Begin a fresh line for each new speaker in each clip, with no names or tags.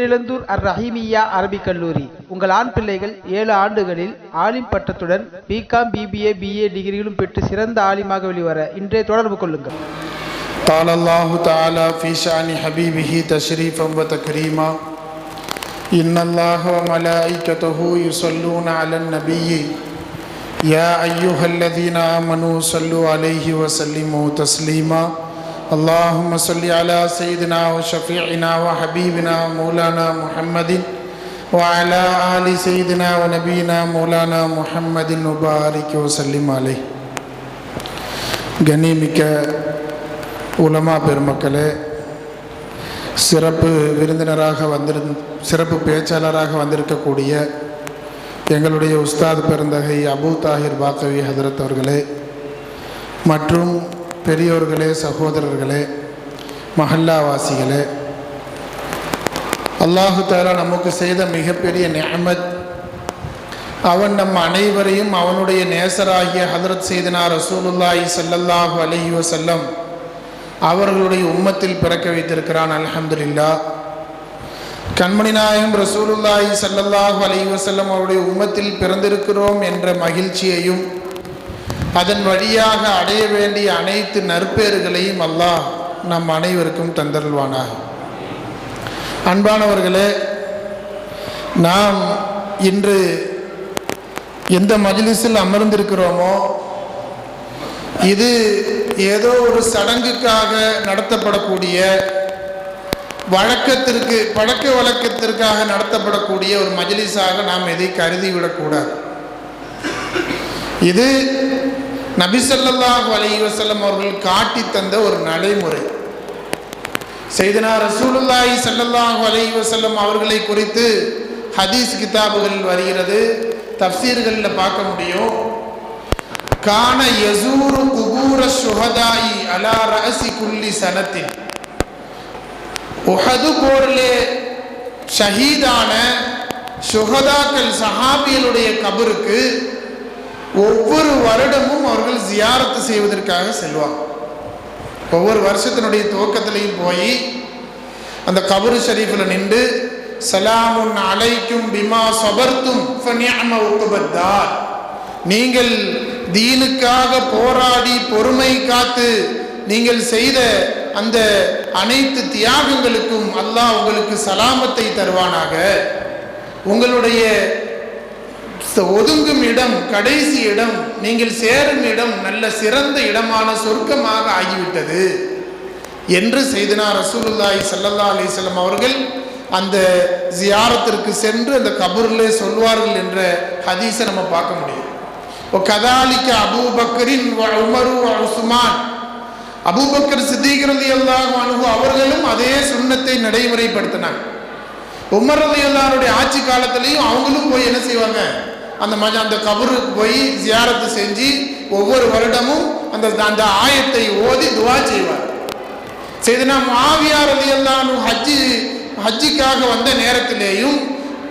பேரிழந்தூர் அர் ரஹீமியா அரபிக் கல்லூரி உங்கள் ஆண் பிள்ளைகள் ஏழு ஆண்டுகளில் ஆலிம் பட்டத்துடன் பிகாம் பிபிஏ பிஏ டிகிரிகளும் பெற்று சிறந்த ஆலிமாக வெளிவர இன்றே தொடர்பு கொள்ளுங்கள்
قال الله تعالى في شأن حبيبه تشريفا وتكريما إن الله وملائكته يصلون على النبي يا أيها الذين آمنوا صلوا عليه وسلموا تسليما اللهم صل على سيدنا وشفيعنا وحبيبنا مولانا محمد وعلى آل سيدنا ونبينا مولانا محمد وبارك وسلم عليه கண்ணியமிக்க உலமா பெருமக்களே சிறப்பு விருந்தினராக வந்திரு சிறப்பு பேச்சாளராக வந்திருக்கக்கூடிய எங்களுடைய உஸ்தாத் பெருந்தகை அபு தாஹிர் பாக்கவி ஹதரத் அவர்களே மற்றும் பெரியோர்களே சகோதரர்களே மஹல்லாவாசிகளே அல்லாஹு தாலா நமக்கு செய்த மிகப்பெரிய நியமத் அவன் நம் அனைவரையும் அவனுடைய நேசராகிய ஹதரத் செய்தனா ரசூலுல்லாஹி சல்லல்லாஹு அலஹி வசல்லம் அவர்களுடைய உம்மத்தில் பிறக்க வைத்திருக்கிறான் அல்ஹம்துலில்லா கண்மணி நாயகம் ரசூலுல்லாஹி சல்லல்லாஹு அலஹி வசல்லம் அவருடைய உம்மத்தில் பிறந்திருக்கிறோம் என்ற மகிழ்ச்சியையும் அதன் வழியாக அடைய வேண்டிய அனைத்து நற்பேறுகளையும் அல்லாஹ் நம் அனைவருக்கும் தந்தருள்வானாக. அன்பானவர்களே நாம் இன்று எந்த மஜ்லிஸில் அமர்ந்திருக்கிறோமோ இது ஏதோ ஒரு சடங்குக்காக நடத்தப்படக்கூடிய வழக்கத்திற்கு பழக்க வழக்கத்திற்காக நடத்தப்படக்கூடிய ஒரு மஜிலிஸாக நாம் எதை கருதிவிடக்கூடாது? இது நபிசல்லாஹ் அலி வசல்லம் அவர்கள் காட்டி தந்த ஒரு நடைமுறை. செய்தனா ரசூலுல்லாஹி ஸல்லல்லாஹு அலி வசல்லம் அவர்களை குறித்து ஹதீஸ் கிதாபுகள் வருகிறது. தப்சீர்களில் பார்க்க முடியும். கான யசூரு குபூர சுஹதாயி அலா ரகசி குல்லி சனத்தின். உஹது போரிலே ஷஹீதான சுஹதாக்கள் சஹாபியலுடைய கபருக்கு ஒவ்வொரு வருடமும் அவர்கள் ஜியாரத்து செய்வதற்காக செல்வாங்க. ஒவ்வொரு வருஷத்தினுடைய துவக்கத்திலையும் போய் அந்த கபரு ஷரீஃபில் நின்று சலாமுன் அலைக்கும் பிமா சபர்த்தும் நீங்கள் தீனுக்காக போராடி பொறுமை காத்து நீங்கள் செய்த அந்த அனைத்து தியாகங்களுக்கும் அல்லாஹ் உங்களுக்கு சலாமத்தை தருவானாக. உங்களுடைய ஒதுங்கும் இடம் கடைசி இடம் நீங்கள் சேரும் இடம் நல்ல சிறந்த இடமான சொர்க்கமாக ஆகிவிட்டது. என்று செய்தனா ரசூலுல்லாய் சல்லல்லா அலிஸ்லாம் அவர்கள் அந்த ஜியாரத்திற்கு சென்று அந்த கபூரில் சொல்வார்கள் என்ற ஹதீஸை நம்ம பார்க்க முடியும். ஓ கதாலிக்க அபூபக்கரின் உமரு உஸ்மான். அபூபக்கர் சித்திகிறது எல்லாம் அணுகு அவர்களும் அதே சுண்ணத்தை நடைமுறைப்படுத்தினாங்க. உமர் எல்லாருடைய ஆட்சி காலத்திலையும் அவங்களும் போய் என்ன செய்வாங்க? அந்த மாதிரி அந்த கபருக்கு போய் ஜியாரத்து செஞ்சு ஒவ்வொரு வருடமும் அந்த அந்த ஆயத்தை ஓதி துவா செய்வார். செய்தனா மாவியார் அலி அல்லானு ஹஜ்ஜி ஹஜ்ஜிக்காக வந்த நேரத்திலேயும்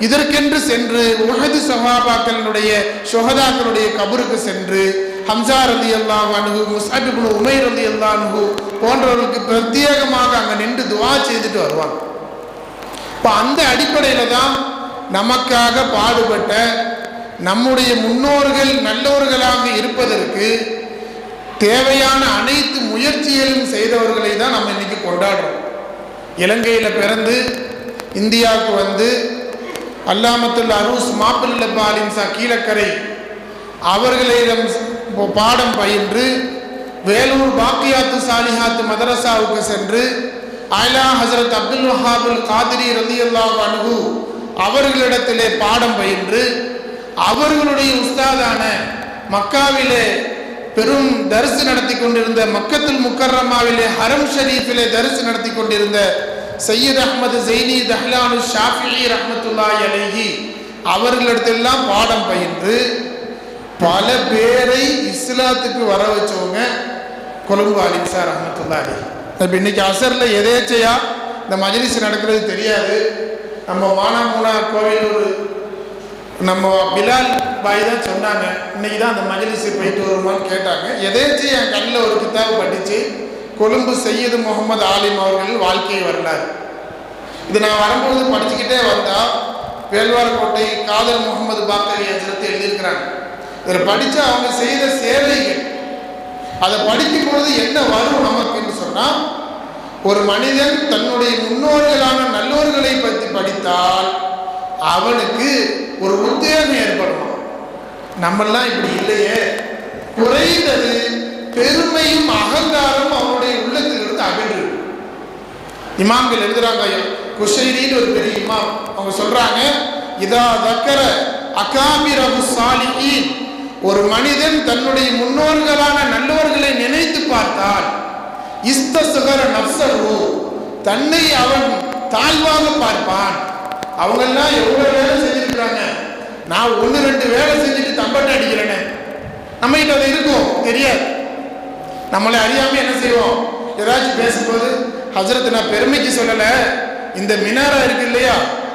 இதற்கென்று சென்று உஹது சஹாபாக்களுடைய சுகதாக்களுடைய கபருக்கு சென்று ஹம்சார் அலி அல்லாஹ் அணுகு முசாபிபுல் உமைர் அலி அல்லாஹு போன்றவர்களுக்கு பிரத்யேகமாக அங்கே நின்று துவா செய்துட்டு வருவாங்க. இப்போ அந்த அடிப்படையில் தான் நமக்காக பாடுபட்ட நம்முடைய முன்னோர்கள் நல்லவர்களாக இருப்பதற்கு தேவையான அனைத்து முயற்சிகளையும் செய்தவர்களை தான் நம்ம இன்னைக்கு கொண்டாடுறோம். இலங்கையில் பிறந்து இந்தியாவுக்கு வந்து அல்லாமத்துல் அரூஸ் மாப்பிள்ள பாலின் சா கீழக்கரை அவர்களிடம் பாடம் பயின்று வேலூர் பாக்கியாத்து சாலிஹாத்து மதரசாவுக்கு சென்று ஆயிலா ஹசரத் அப்துல் வஹாபுல் காதிரி ரலி அல்லாஹ் அனுகு அவர்களிடத்திலே பாடம் பயின்று அவர்களுடைய உஸ்தாதான மக்காவிலே பெரும் தரிசு நடத்தி கொண்டிருந்த மக்கத்துல் முக்கர்ரமாவிலே ஹரம் ஷரீஃபிலே தரிசு நடத்தி கொண்டிருந்த சையீத் அஹமது ஜெய்னி தஹ்லானு ஷாஃபி ரஹமத்துல்லாய் அலைஹி அவர்களிடத்தெல்லாம் பாடம் பயின்று பல பேரை இஸ்லாத்துக்கு வர வச்சவங்க கொழும்பு அலிம் சார் ரஹமத்துல்லா அலி இப்போ இன்னைக்கு அசரில் எதேச்சையா இந்த மஜ்லிஸ் நடக்கிறது தெரியாது. நம்ம மானாமூனா கோவில் ஒரு நம்ம பிலால் பாய் தான் சொன்னாங்க. இன்னைக்கு தான் அந்த மஜ்லிஸ் போயிட்டு வருமான்னு கேட்டாங்க. எதேச்சு என் கண்ணில் ஒரு கிதாப் படித்து கொழும்பு சையது முகமது ஆலிம் அவர்கள் வாழ்க்கை வரலாறு. இது நான் வரும்போது படிச்சுக்கிட்டே வந்தால் வேல்வார்கோட்டை காதல் முகமது பாக்கரி ஹஜரத் எழுதியிருக்கிறாங்க. இதில் படித்து அவங்க செய்த சேவைகள். அதை படிக்கும் பொழுது என்ன வரும் நமக்குன்னு சொன்னால் ஒரு மனிதன் தன்னுடைய முன்னோர்களான நல்லோர்களை பற்றி படித்தால் அவனுக்கு ஒரு உத்வேகம் ஏற்படணும். நம்மெல்லாம் இப்படி இல்லையே. குறைந்தது பெருமையும் அகங்காரம் அவனுடைய உள்ளத்திலிருந்து அகன்று. இமாம்கள் எழுதுறாங்க குஷைரின்னு ஒரு பெரிய இமாம். அவங்க சொல்றாங்க இதா தக்கர அகாபிரபு சாலிஹீன். ஒரு மனிதன் தன்னுடைய முன்னோர்களான நல்லவர்களை நினைத்து பார்த்தால் இஸ்தசுகர நப்சரு தன்னை அவன் தாழ்வாக பார்ப்பான். அவங்கெல்லாம் எவ்வளவு வேலை செஞ்சிருக்கிறாங்க? நான் ஒன்று ரெண்டு வேலை செஞ்சுட்டு தம்பட்டை அடிக்கிறேனே. நம்ம கிட்ட அது இருக்கும் தெரியாது. நம்மளை அறியாம என்ன செய்வோம்? ஏதாச்சும் பேசும்போது ஹசரத் நான் பெருமைக்கு சொல்லல. இந்த மினாரா இருக்கு இல்லையா?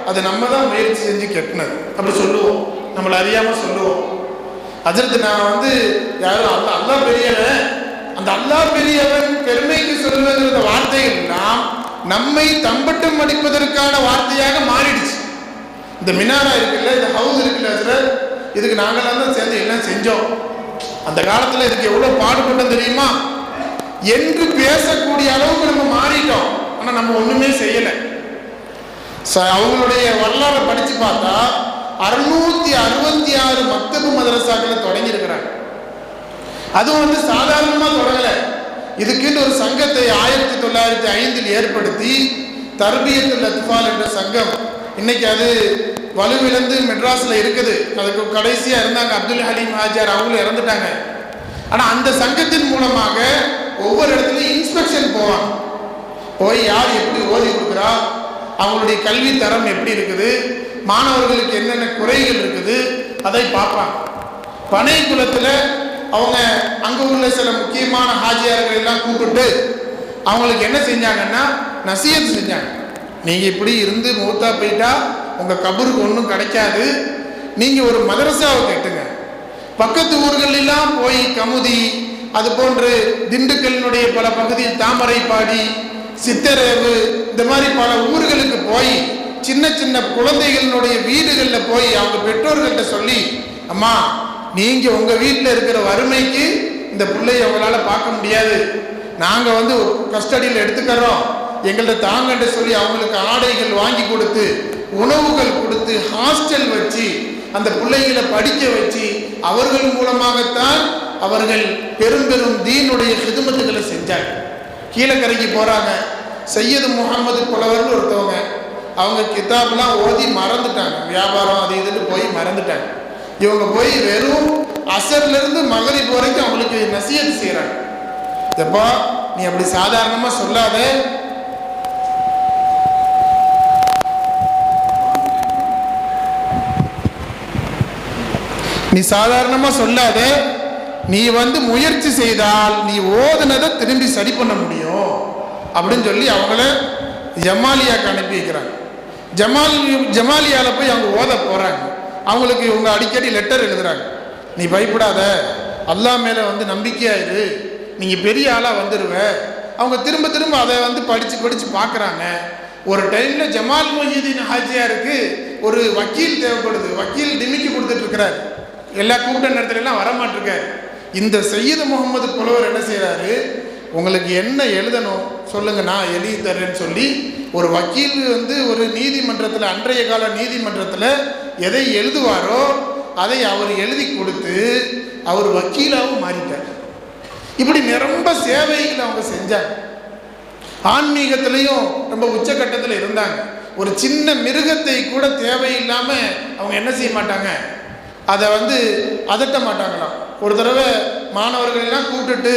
அதை நம்ம தான் முயற்சி செஞ்சு கெட்டினது. அப்படி சொல்லுவோம். நம்மளை அறியாம சொல்லுவோம். ஹசரத் நான் வந்து யாரும் அல்ல அல்லா பெரியவன். அந்த அல்லா பெரியவன் பெருமைக்கு சொல்லுவங்கிற வார்த்தைகள் எல்லாம் நம்மை தம்பட்டம் அடிப்பதற்கான வார்த்தையாக மாறிடுச்சு. இந்த மினாரா இருக்குல்ல இந்த ஹவுஸ் இருக்குல்ல சார் இதுக்கு நாங்களாம் தான் சேர்ந்து எல்லாம் செஞ்சோம். அந்த காலத்தில் இதுக்கு எவ்வளோ பாடுபட்டோம் தெரியுமா? என்று பேசக்கூடிய அளவுக்கு நம்ம மாறிட்டோம். ஆனால் நம்ம ஒன்றுமே செய்யலை. ச- அவங்களுடைய வரலாறை படித்து பார்த்தா அறுநூத்தி அறுபத்தி ஆறு மக்தபு மதரசாக்களை தொடங்கியிருக்கிறாங்க. அதுவும் வந்து சாதாரணமாக தொடங்கலை. இதுக்குன்னு ஒரு சங்கத்தை ஆயிரத்தி தொள்ளாயிரத்தி ஐந்தில் ஏற்படுத்தி தர்பியத்துல் அத்பால் என்ற சங்கம் இன்னைக்கு அது வலுவிழந்து மெட்ராஸில் இருக்குது. அதுக்கு கடைசியாக இருந்தாங்க அப்துல் ஹலீம் ஹாஜார் அவங்களும் இறந்துட்டாங்க. ஆனால் அந்த சங்கத்தின் மூலமாக ஒவ்வொரு இடத்துலையும் இன்ஸ்பெக்ஷன் போவாங்க. போய் யார் எப்படி ஓதி கொடுக்குறா? அவங்களுடைய கல்வி தரம் எப்படி இருக்குது? மாணவர்களுக்கு என்னென்ன குறைகள் இருக்குது? அதை பார்ப்பாங்க. பனை குலத்தில் அவங்க அங்கே உள்ள சில முக்கியமான ஹாஜியார்கள் எல்லாம் கூப்பிட்டு அவங்களுக்கு என்ன செஞ்சாங்கன்னா நசியத் செஞ்சாங்க. நீங்கள் இப்படி இருந்து மூத்தா போயிட்டா உங்கள் கபருக்கு ஒன்றும் கிடைக்காது. நீங்கள் ஒரு மதரசாவை கட்டுங்க. பக்கத்து ஊர்கள் எல்லாம் போய் கமுதி அது போன்று திண்டுக்கல்லினுடைய பல பகுதியில் தாமரைப்பாடி சித்தரேவு இந்த மாதிரி பல ஊர்களுக்கு போய் சின்ன சின்ன குழந்தைகளினுடைய வீடுகளில் போய் அவங்க பெற்றோர்கள்ட்ட சொல்லி அம்மா நீங்க உங்க வீட்டில் இருக்கிற வறுமைக்கு இந்த பிள்ளைய உங்களால் பார்க்க முடியாது. நாங்க வந்து கஸ்டடியில் எடுத்துக்கிறோம். எங்கள்ட்ட தாங்கன்னு சொல்லி அவங்களுக்கு ஆடைகள் வாங்கி கொடுத்து உணவுகள் கொடுத்து ஹாஸ்டல் வச்சு அந்த பிள்ளைகளை படிக்க வச்சு அவர்கள் மூலமாகத்தான் அவர்கள் பெரும் பெரும் தீனுடைய ஹிதுமத்துகளை செஞ்சாங்க. கீழக்கரைக்கு போறாங்க. சையது முகமது புலவர்னு ஒருத்தவங்க அவங்க கிதாப்லாம் ஓதி மறந்துட்டாங்க. வியாபாரம் அது இதுன்னு போய் மறந்துட்டாங்க. இவங்க போய் வெறும் அசர்லேருந்து இருந்து வரைக்கும் அவங்களுக்கு நசியத் செய்கிறாங்க எப்பா நீ அப்படி சாதாரணமாக சொல்லாத. நீ சாதாரணமா சொல்லாத. நீ வந்து முயற்சி செய்தால் நீ ஓதுனதை திரும்பி சரி பண்ண முடியும். அப்படின்னு சொல்லி அவங்கள ஜமாலியாக்கு அனுப்பி வைக்கிறாங்க. ஜமால் ஜமாலியால போய் அவங்க ஓத போறாங்க. அவங்களுக்கு இவங்க அடிக்கடி லெட்டர் எழுதுறாங்க. நீ பயப்படாத. அல்லா மேலே வந்து நம்பிக்கையாக இரு. நீங்கள் பெரிய ஆளாக வந்துடுவ அவங்க திரும்ப திரும்ப அதை வந்து படித்து படித்து பார்க்குறாங்க. ஒரு டைமில் ஜமால் மொஹிதீன் ஹாஜியாருக்கு ஒரு வக்கீல் தேவைப்படுது. வக்கீல் டிமிக்கி கொடுத்துட்ருக்கிறார் எல்லா கூட்ட நேரத்துலலாம் வரமாட்டிருக்கார். இந்த சையது முகமது புலவர் என்ன செய்கிறாரு உங்களுக்கு என்ன எழுதணும் சொல்லுங்க நான் எழுதி தர்றேன்னு சொல்லி ஒரு வக்கீல் வந்து ஒரு நீதிமன்றத்தில் அன்றைய கால நீதிமன்றத்தில் எதை எழுதுவாரோ அதை அவர் எழுதி கொடுத்து அவர் வக்கீலாகவும் மாறிட்டார். இப்படி நிரம்ப சேவைகள் அவங்க செஞ்சாங்க. ஆன்மீகத்திலையும் ரொம்ப உச்சக்கட்டத்தில் இருந்தாங்க. ஒரு சின்ன மிருகத்தை கூட தேவையில்லாமல் அவங்க என்ன செய்ய மாட்டாங்க? அதை வந்து அதட்ட மாட்டாங்களாம். ஒரு தடவை மாணவர்கள் எல்லாம் கூப்பிட்டுட்டு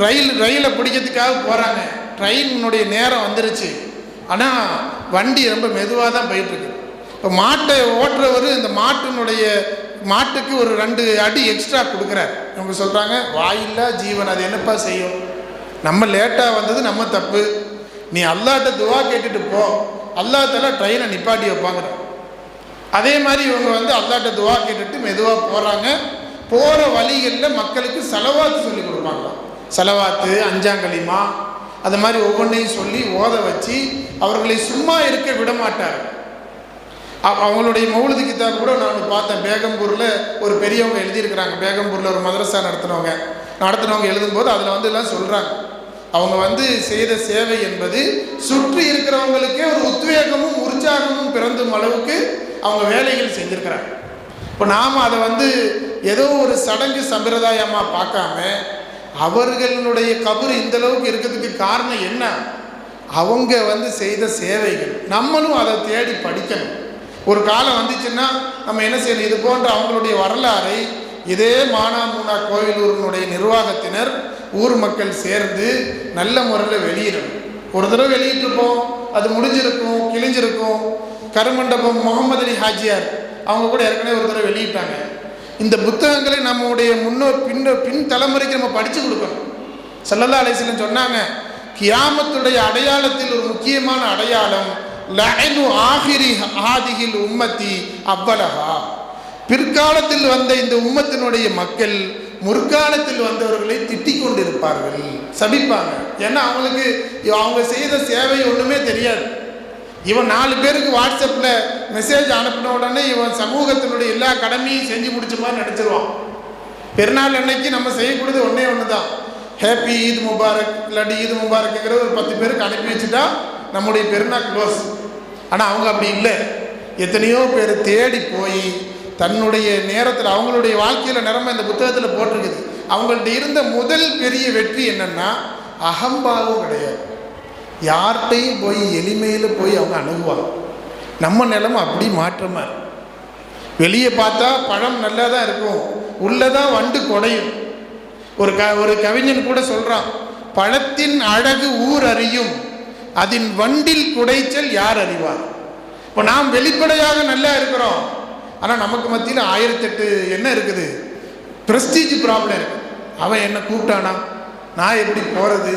ரயில் ரயிலை பிடிக்கிறதுக்காக போகிறாங்க ட்ரெயினுடைய நேரம் வந்துருச்சு. ஆனால் வண்டி ரொம்ப மெதுவாக தான் போயிட்டுருக்கு. இப்போ மாட்டை ஓட்டுறவர் இந்த மாட்டினுடைய மாட்டுக்கு ஒரு ரெண்டு அடி எக்ஸ்ட்ரா கொடுக்குறார். இவங்க சொல்கிறாங்க வாயில்லா ஜீவன் அது என்னப்பா செய்யும்? நம்ம லேட்டாக வந்தது நம்ம தப்பு. நீ அல்லாட்ட துவா கேட்டுட்டு போ. அல்லாஹ் ட்ரெயினை நிப்பாட்டி வைப்பாங்கிற அதே மாதிரி இவங்க வந்து அல்லாட்ட துவா கேட்டுட்டு மெதுவாக போகிறாங்க போகிற வழிகளில் மக்களுக்கு செலவாத்து சொல்லி கொடுப்பாங்களாம். செலவாத்து அஞ்சாங்கலிமா அது மாதிரி ஒவ்வொன்றையும் சொல்லி ஓத வச்சு அவர்களை சும்மா இருக்க விட மாட்டார் அவங்களுடைய மௌலது கிதாப் கூட நான் பார்த்தேன். பேகம்பூரில் ஒரு பெரியவங்க எழுதியிருக்கிறாங்க. பேகம்பூரில் ஒரு மதரசா நடத்துனவங்க. நடத்துனவங்க எழுதும்போது அதில் வந்து எல்லாம் சொல்கிறாங்க அவங்க வந்து செய்த சேவை என்பது சுற்றி இருக்கிறவங்களுக்கே ஒரு உத்வேகமும் உற்சாகமும் பிறந்தும் அளவுக்கு அவங்க வேலைகள் செஞ்சுருக்கிறாங்க. இப்போ நாம் அதை வந்து ஏதோ ஒரு சடங்கு சம்பிரதாயமாக பார்க்காம அவர்களுடைய கபர் இந்த அளவுக்கு இருக்கிறதுக்கு காரணம் என்ன? அவங்க வந்து செய்த சேவைகள். நம்மளும் அதை தேடி படிக்கணும். ஒரு காலம் வந்துச்சுன்னா நம்ம என்ன செய்யணும்? இது போன்ற அவங்களுடைய வரலாறை இதே மானாமூனா கோவிலூரினுடைய நிர்வாகத்தினர் ஊர் மக்கள் சேர்ந்து நல்ல முறையில் வெளியிடணும். ஒரு தடவை வெளியிட்டிருப்போம். அது முடிஞ்சிருக்கும் கிழிஞ்சிருக்கும். கருமண்டபம் முகமது அலி ஹாஜியார் அவங்க கூட ஏற்கனவே ஒரு தடவை வெளியிட்டாங்க. இந்த புத்தகங்களை நம்முடைய முன்னோ பின்ன பின் தலைமுறைக்கு நம்ம படித்து கொடுக்கணும். சல்லல்லா அலிஸ்லம் சொன்னாங்க கியாமத்துடைய அடையாளத்தில் ஒரு முக்கியமான அடையாளம் லஅனு ஆஹிரி ஆதிகில் உம்மத்தி அவ்வளகா பிற்காலத்தில் வந்த இந்த உம்மத்தினுடைய மக்கள் முற்காலத்தில் வந்தவர்களை திட்டிக் கொண்டிருப்பார்கள் சபிப்பாங்க. ஏன்னா அவங்களுக்கு அவங்க செய்த சேவை ஒன்றுமே தெரியாது. இவன் நாலு பேருக்கு வாட்ஸ்அப்பில் மெசேஜ் அனுப்பின உடனே இவன் சமூகத்தினுடைய எல்லா கடமையும் செஞ்சு முடிச்ச மாதிரி நடிச்சிருவான் பெருநாள் அன்னைக்கு நம்ம செய்யக்கூடியது ஒன்றே ஒன்று தான் ஹேப்பி ஈத் முபாரக் இல்லாட்டி ஈத் முபாரக்குங்கிற ஒரு பத்து பேருக்கு அனுப்பி வச்சுட்டா நம்முடைய பெருநாள் க்ளோஸ் ஆனால் அவங்க அப்படி இல்லை. எத்தனையோ பேர் தேடி போய் தன்னுடைய நேரத்தில் அவங்களுடைய வாழ்க்கையில் நிறம இந்த புத்தகத்தில் போட்டிருக்குது. அவங்கள்ட்ட இருந்த முதல் பெரிய வெற்றி என்னென்னா அகம்பாவும் கிடையாது. யார்கிட்டையும் போய் எளிமையில் போய் அவங்க அணுகுவாங்க. நம்ம நிலம அப்படி மாற்றமாக வெளியே பார்த்தா பழம் நல்லா தான் இருக்கும். உள்ளே தான் வண்டு குடையும். ஒரு க ஒரு கவிஞன் கூட சொல்கிறான் பழத்தின் அழகு ஊர் அறியும் அதன் வண்டில் குடைச்சல் யார் அறிவார்? இப்போ நாம் வெளிப்படையாக நல்லா இருக்கிறோம். ஆனால் நமக்கு மத்தியில் ஆயிரத்தெட்டு என்ன இருக்குது? ப்ரெஸ்டீஜ் ப்ராப்ளம் இருக்கு. அவன் என்ன கூப்பிட்டானா? நான் எப்படி போகிறது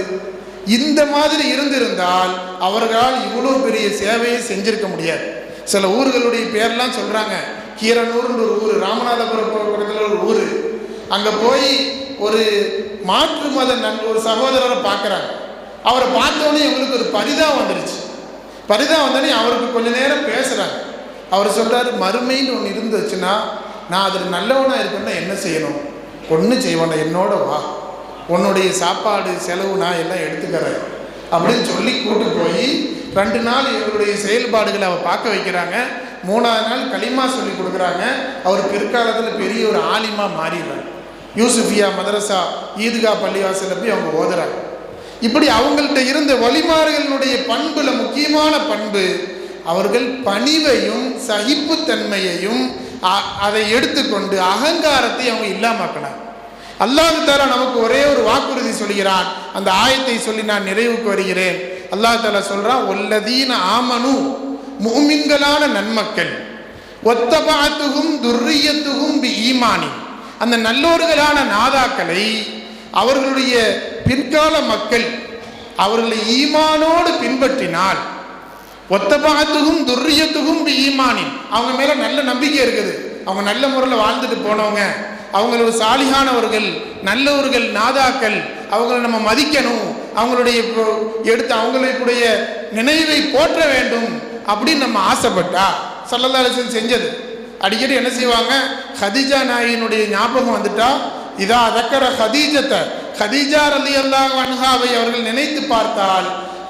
இந்த மாதிரி இருந்திருந்தால் அவர்களால் இவ்வளோ பெரிய சேவையை செஞ்சிருக்க முடியாது. சில ஊர்களுடைய பேர்லாம் சொல்கிறாங்க கீரனூர்னு ஒரு ஊர் ராமநாதபுரம் பக்கத்தில் ஒரு ஊர். அங்கே போய் ஒரு மாற்று மத நன் ஒரு சகோதரரை பார்க்குறாங்க. அவரை பார்த்தோன்னே எங்களுக்கு ஒரு பரிதா வந்துருச்சு. பரிதா வந்தோடனே அவருக்கு கொஞ்ச நேரம் பேசுகிறாங்க அவர் சொல்கிறாரு மறுமைன்னு ஒன்று இருந்துச்சுன்னா நான் அதில் நல்லவனாக இருக்கணும்னா என்ன செய்யணும்? ஒன்று செய்வேன் என்னோட வா. உன்னுடைய சாப்பாடு செலவு நான் எல்லாம் எடுத்துக்கிறேன். அப்படின்னு சொல்லி கூட்டு போய் ரெண்டு நாள் இவருடைய செயல்பாடுகளை அவர் பார்க்க வைக்கிறாங்க. மூணாவது நாள் களிமா சொல்லி கொடுக்குறாங்க. அவர் பிற்காலத்தில் பெரிய ஒரு ஆலிமா மாறிடுறாங்க யூசுஃபியா மதரசா ஈதுகா பள்ளிவாசலில் போய் அவங்க ஓதுறாங்க. இப்படி அவங்கள்ட்ட இருந்த வழிமாறுகளினுடைய பண்புல முக்கியமான பண்பு அவர்கள் பணிவையும் சகிப்புத்தன்மையையும் அதை எடுத்துக்கொண்டு அகங்காரத்தை அவங்க இல்லாமக்கினாங்க அல்லாஹ் தாலா நமக்கு ஒரே ஒரு வாக்குறுதி சொல்கிறான் அந்த ஆயத்தை சொல்லி நான் நிறைவுக்கு வருகிறேன். அல்லாஹ் தாலா சொல்றான் ஒல்லதீன ஆமனு மூமின்களான நன்மக்கள் ஒத்தபாத்துகும் துர்ரியத்துகும் பி ஈமானி அந்த நல்லோர்களான நாதாக்களை அவர்களுடைய பிற்கால மக்கள் அவர்களை ஈமானோடு பின்பற்றினால் ஒத்தபாத்துகும் துர்ரியத்துகும் பி ஈமானி அவங்க மேல நல்ல நம்பிக்கை இருக்குது. அவங்க நல்ல முறையில் வாழ்ந்துட்டு போனவங்க அவங்களோட சாலிகானவர்கள் நல்லவர்கள் நாதாக்கள் அவங்கள நம்ம மதிக்கணும் அவங்களுடைய இப்போ- எடுத்து அவங்களுடைய நினைவை போற்ற வேண்டும் அப்படின்னு நம்ம ஆசைப்பட்டா சல்லல்லா செஞ்சது. அடிக்கடி என்ன செய்வாங்க? ஹதீஜா நாயினுடைய ஞாபகம் வந்துட்டா இதா அதக்கர ஹதீஜத்தை ஹதீஜா ரலி அல்லாஹ் அன்ஹாவை அவர்கள் நினைத்து பார்த்தால்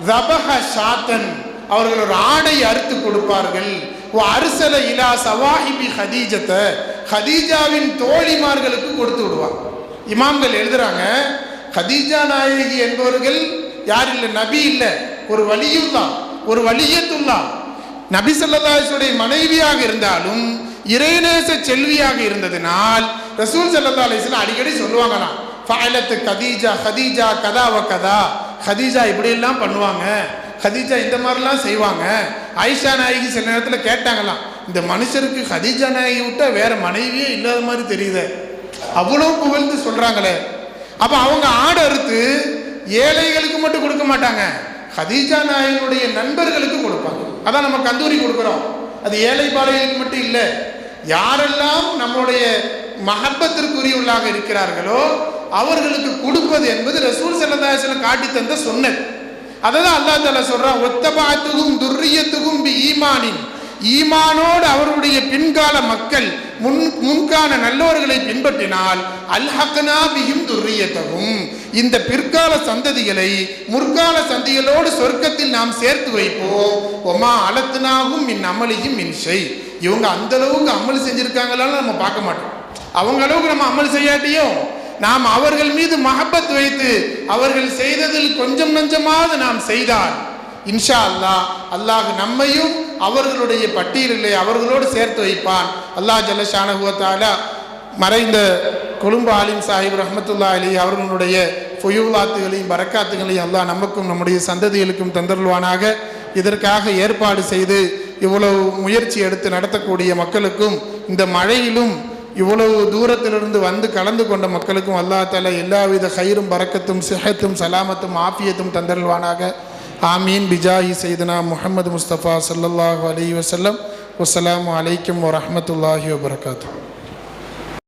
ஜபஹ ஷாத்தன் அவர்கள் ஒரு ஆடை அறுத்து கொடுப்பார்கள். அரசல இலா சவாஹிபி ஹதீஜத்தை ஹதீஜாவின் தோழிமார்களுக்கு கொடுத்து விடுவான். இமாம்கள் எழுதுறாங்க ஹதீஜா நாயகி என்பவர்கள் யார் இல்லை? நபி இல்லை. ஒரு வலியுல்லா ஒரு வலியத்துல்லா. நபி ஸல்லல்லாஹு மனைவியாக இருந்தாலும் இறைநேச செல்வியாக இருந்ததினால் ரசூல் ஸல்லல்லாஹு அலிஸ்லாம் அடிக்கடி சொல்லுவாங்களாம் ஃபஅலத்து கதீஜா ஹதீஜா கதா கதா. ஹதீஜா இப்படியெல்லாம் பண்ணுவாங்க. ஹதீஜா இந்த மாதிரிலாம் செய்வாங்க. ஆயிஷா நாயகி சில நேரத்தில் கேட்டாங்களாம் இந்த மனுஷருக்கு ஹதீஜா நாயகி விட்டா வேற மனைவியே இல்லாத மாதிரி தெரியுதே. அவ்வளோ புகழ்ந்து சொல்கிறாங்களே அப்போ அவங்க ஆடு அறுத்து ஏழைகளுக்கு மட்டும் கொடுக்க மாட்டாங்க. ஹதீஜா நாயகனுடைய நண்பர்களுக்கு கொடுப்பாங்க. அதான் நம்ம கந்தூரி கொடுக்குறோம். அது ஏழை பாளைகளுக்கு மட்டும் இல்லை யாரெல்லாம் நம்மளுடைய மகப்பத்திற்குரியவர்களாக இருக்கிறார்களோ அவர்களுக்கு கொடுப்பது என்பது ரசூல் செல்லதாசனம் காட்டி தந்த சொன்னது. அதான் அல்லா தால சொல்றான் ஒத்தபாத்துக்கும் துர்ரியத்துக்கும் பி ஈமானின் ஈமானோடு அவருடைய பின்கால மக்கள் முன் முன்கால நல்லோர்களை பின்பற்றினால் அல்ஹக்னா பிஹிம் துர்ரியத்தகும் இந்த பிற்கால சந்ததிகளை முற்கால சந்திகளோடு சொர்க்கத்தில் நாம் சேர்த்து வைப்போம். ஒமா அலத்துனாகும் மின் அமளியும் மின் செய் இவங்க அந்த அளவுக்கு அமல் செஞ்சிருக்காங்களான்னு நம்ம பார்க்க மாட்டோம். அவங்க அளவுக்கு நம்ம அமல் செய்யாட்டியும் நாம் அவர்கள் மீது மஹப்பத் வைத்து அவர்கள் செய்ததில் கொஞ்சம் நஞ்சமாவது நாம் செய்தால் இன்ஷா அல்லாஹ் அல்லாஹ் நம்மையும் அவர்களுடைய பட்டியலிலே அவர்களோடு சேர்த்து வைப்பான். அல்லாஹ் ஜல்லஷானகுவத்தால மறைந்த கொழும்பு ஆலிம் சாஹிப் ரஹமத்துல்லா அலி அவர்களுடைய பொயுலாத்துகளையும் பரக்காத்துகளையும் அல்லாஹ் நமக்கும் நம்முடைய சந்ததிகளுக்கும் தந்தருள்வானாக. இதற்காக ஏற்பாடு செய்து இவ்வளவு முயற்சி எடுத்து நடத்தக்கூடிய மக்களுக்கும் இந்த மழையிலும் இவ்வளவு தூரத்திலிருந்து வந்து கலந்து கொண்ட மக்களுக்கும் அல்லா தால எல்லாவித கயிறும் பறக்கத்தும் சிஹத்தும் சலாமத்தும் ஆஃபியத்தும் தந்தல்வானாக ஆமீன். பிஜாஹி செய்தனா முகமது முஸ்தபா சல்லாஹூ அலி வசல்லம் வசலாம் அலைக்கும் வரமத்துல்லாஹி வபர்காத்தூ